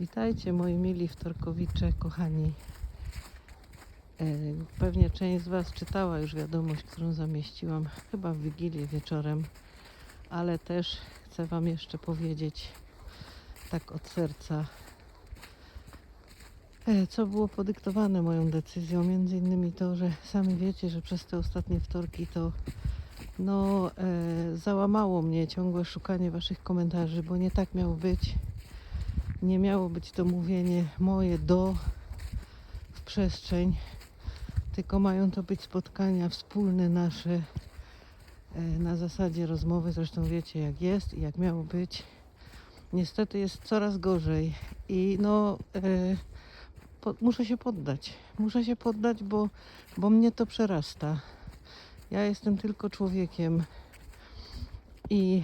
Witajcie moi mili wtorkowicze, kochani. E, Pewnie część z Was czytała już wiadomość, którą zamieściłam chyba w Wigilię wieczorem, ale też chcę Wam jeszcze powiedzieć tak od serca, e, co było podyktowane moją decyzją. Między innymi to, że sami wiecie, że przez te ostatnie wtorki to no, e, załamało mnie ciągłe szukanie Waszych komentarzy, bo nie tak miało być. Nie miało być to mówienie moje do w przestrzeń, tylko mają to być spotkania wspólne nasze e, na zasadzie rozmowy. Zresztą wiecie jak jest i jak miało być. Niestety jest coraz gorzej i no e, po, muszę się poddać. Muszę się poddać, bo, bo mnie to przerasta. Ja jestem tylko człowiekiem i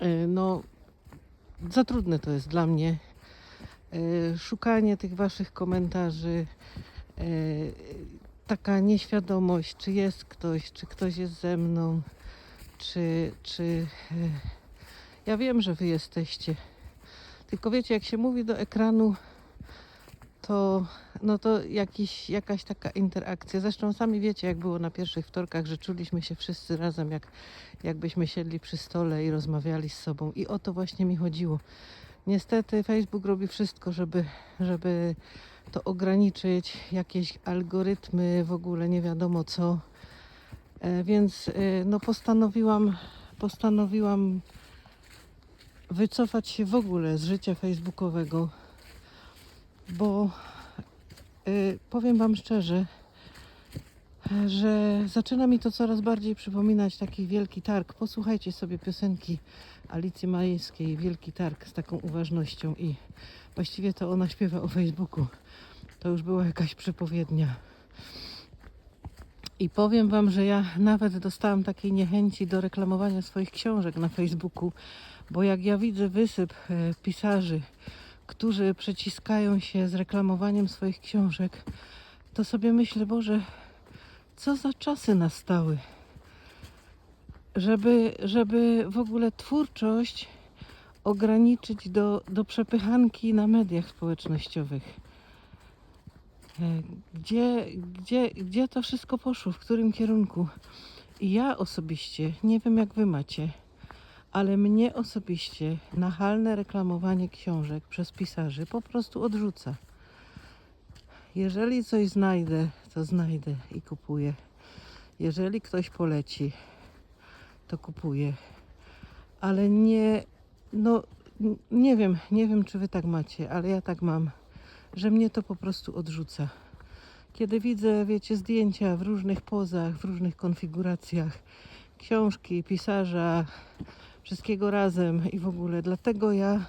e, no za trudne to jest dla mnie. E, Szukanie tych waszych komentarzy, e, taka nieświadomość, czy jest ktoś, czy ktoś jest ze mną, czy, czy e, ja wiem, że wy jesteście. Tylko wiecie, jak się mówi do ekranu, to no to jakiś, jakaś taka interakcja. Zresztą sami wiecie, jak było na pierwszych wtorkach, że czuliśmy się wszyscy razem, jak, jakbyśmy siedli przy stole i rozmawiali z sobą. I o to właśnie mi chodziło. Niestety Facebook robi wszystko, żeby, żeby to ograniczyć, jakieś algorytmy, w ogóle nie wiadomo co. E, Więc e, no postanowiłam, postanowiłam wycofać się w ogóle z życia facebookowego, bo y, powiem Wam szczerze, że zaczyna mi to coraz bardziej przypominać taki wielki targ. Posłuchajcie sobie piosenki Alicji Majewskiej, Wielki Targ z taką uważnością i właściwie to ona śpiewa o Facebooku. To już była jakaś przepowiednia. I powiem Wam, że ja nawet dostałam takiej niechęci do reklamowania swoich książek na Facebooku, bo jak ja widzę wysyp e, pisarzy, którzy przeciskają się z reklamowaniem swoich książek, to sobie myślę, Boże, co za czasy nastały, żeby, żeby w ogóle twórczość ograniczyć do, do przepychanki na mediach społecznościowych. E, Gdzie, gdzie, gdzie to wszystko poszło, w którym kierunku? I ja osobiście, nie wiem jak wy macie, ale mnie osobiście nachalne reklamowanie książek przez pisarzy po prostu odrzuca. Jeżeli coś znajdę, to znajdę i kupuję. Jeżeli ktoś poleci, to kupuję. Ale nie, no nie wiem, nie wiem czy wy tak macie, ale ja tak mam, że mnie to po prostu odrzuca. Kiedy widzę, wiecie, zdjęcia w różnych pozach, w różnych konfiguracjach, książki, pisarza, wszystkiego razem i w ogóle. Dlatego ja,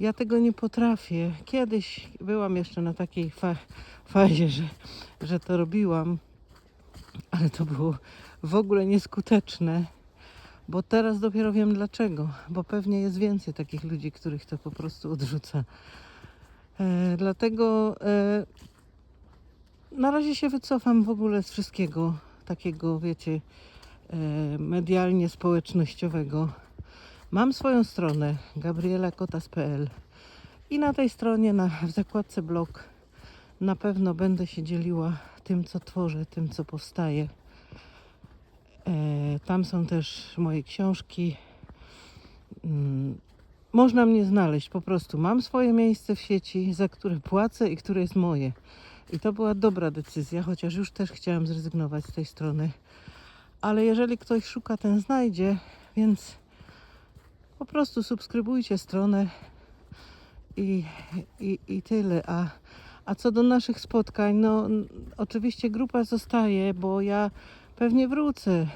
ja tego nie potrafię. Kiedyś byłam jeszcze na takiej fa- fazie, że, że to robiłam, ale to było w ogóle nieskuteczne. Bo teraz dopiero wiem dlaczego, bo pewnie jest więcej takich ludzi, których to po prostu odrzuca. E, dlatego e, na razie się wycofam w ogóle z wszystkiego takiego, wiecie, e, medialnie społecznościowego. Mam swoją stronę gabrielakotas.pl i na tej stronie, na, w zakładce blog, na pewno będę się dzieliła tym, co tworzę, tym, co powstaje. E, tam są też moje książki. Mm, Można mnie znaleźć po prostu. Mam swoje miejsce w sieci, za które płacę i które jest moje. I to była dobra decyzja, chociaż już też chciałam zrezygnować z tej strony. Ale jeżeli ktoś szuka, ten znajdzie, więc po prostu subskrybujcie stronę i, i, i tyle. A, a co do naszych spotkań, no oczywiście grupa zostaje, bo ja pewnie wrócę.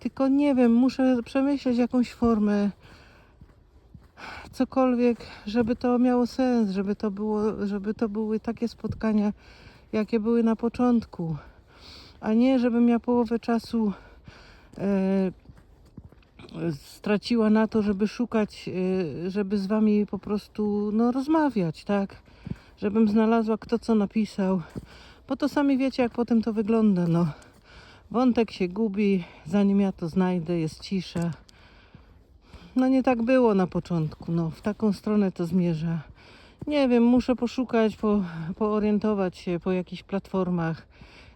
Tylko nie wiem, muszę przemyśleć jakąś formę, cokolwiek, żeby to miało sens, żeby to, było, żeby to były takie spotkania, jakie były na początku, a nie żebym ja połowę czasu e, straciła na to, żeby szukać, e, żeby z wami po prostu no, rozmawiać, tak? Żebym znalazła kto co napisał, bo to sami wiecie, jak potem to wygląda, no. Wątek się gubi, zanim ja to znajdę, jest cisza. no nie tak było na początku. No, w taką stronę to zmierza. Nie wiem, muszę poszukać, po, poorientować się po jakichś platformach,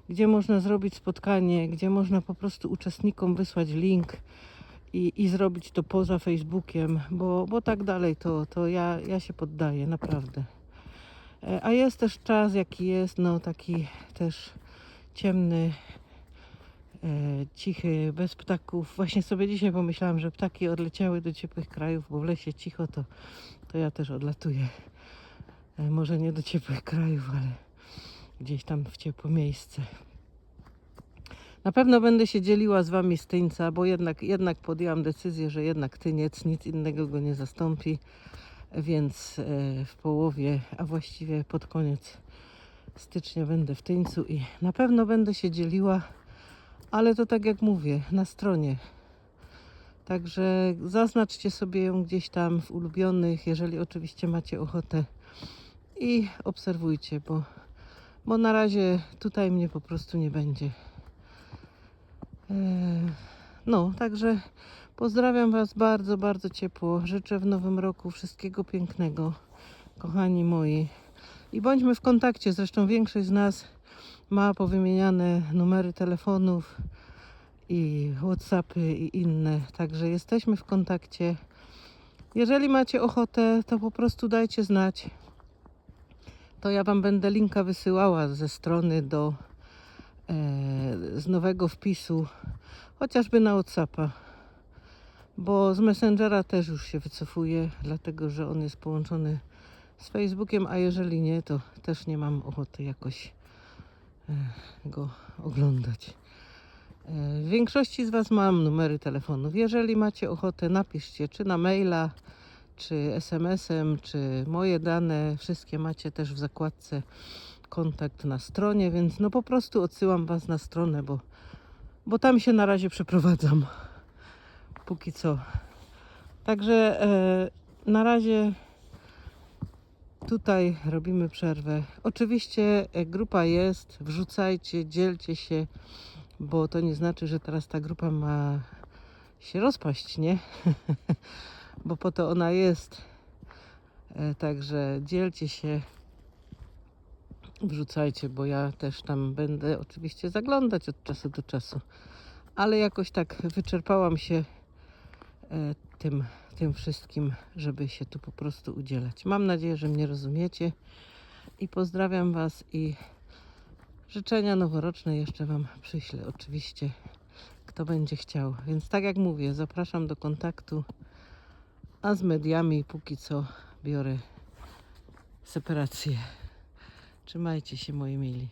gdzie można zrobić spotkanie, gdzie można po prostu uczestnikom wysłać link i, i zrobić to poza Facebookiem, bo, bo tak dalej to, to ja, ja się poddaję, naprawdę. E, A jest też czas, jaki jest, no taki też ciemny, e, cichy, bez ptaków. Właśnie sobie dzisiaj pomyślałam, że ptaki odleciały do ciepłych krajów, bo w lesie cicho, to, to ja też odlatuję. E, może nie do ciepłych krajów, ale gdzieś tam w ciepłe miejsce. Na pewno będę się dzieliła z Wami z Tyńca, bo jednak, jednak podjęłam decyzję, że jednak Tyniec nic innego go nie zastąpi, więc e, w połowie, a właściwie pod koniec stycznia będę w Tyńcu i na pewno będę się dzieliła, ale to tak jak mówię, na stronie. Także zaznaczcie sobie ją gdzieś tam w ulubionych, jeżeli oczywiście macie ochotę i obserwujcie, bo, bo na razie tutaj mnie po prostu nie będzie. Eee, No, także pozdrawiam Was bardzo, bardzo ciepło. Życzę w nowym roku wszystkiego pięknego, kochani moi. I bądźmy w kontakcie. Zresztą większość z nas ma powymieniane numery telefonów i WhatsAppy i inne. Także jesteśmy w kontakcie. Jeżeli macie ochotę, to po prostu dajcie znać. To ja Wam będę linka wysyłała ze strony do z nowego wpisu, chociażby na WhatsAppa. Bo z Messengera też już się wycofuję, dlatego że on jest połączony z Facebookiem, a jeżeli nie, to też nie mam ochoty jakoś e, go oglądać. E, W większości z Was mam numery telefonów. Jeżeli macie ochotę, napiszcie czy na maila, czy SMS-em, czy moje dane. Wszystkie macie też w zakładce kontakt na stronie, więc no po prostu odsyłam Was na stronę, bo, bo tam się na razie przeprowadzam. Póki co. Także e, na razie tutaj robimy przerwę. Oczywiście e, grupa jest, wrzucajcie, dzielcie się, bo to nie znaczy, że teraz ta grupa ma się rozpaść, nie? bo po to ona jest. E, Także dzielcie się, wrzucajcie, bo ja też tam będę oczywiście zaglądać od czasu do czasu. Ale jakoś tak wyczerpałam się e, tym, tym wszystkim, żeby się tu po prostu udzielać. Mam nadzieję, że mnie rozumiecie i pozdrawiam Was i życzenia noworoczne jeszcze Wam przyślę oczywiście, kto będzie chciał. Więc tak jak mówię, zapraszam do kontaktu, a z mediami póki co biorę separację. Trzymajcie się moi mili.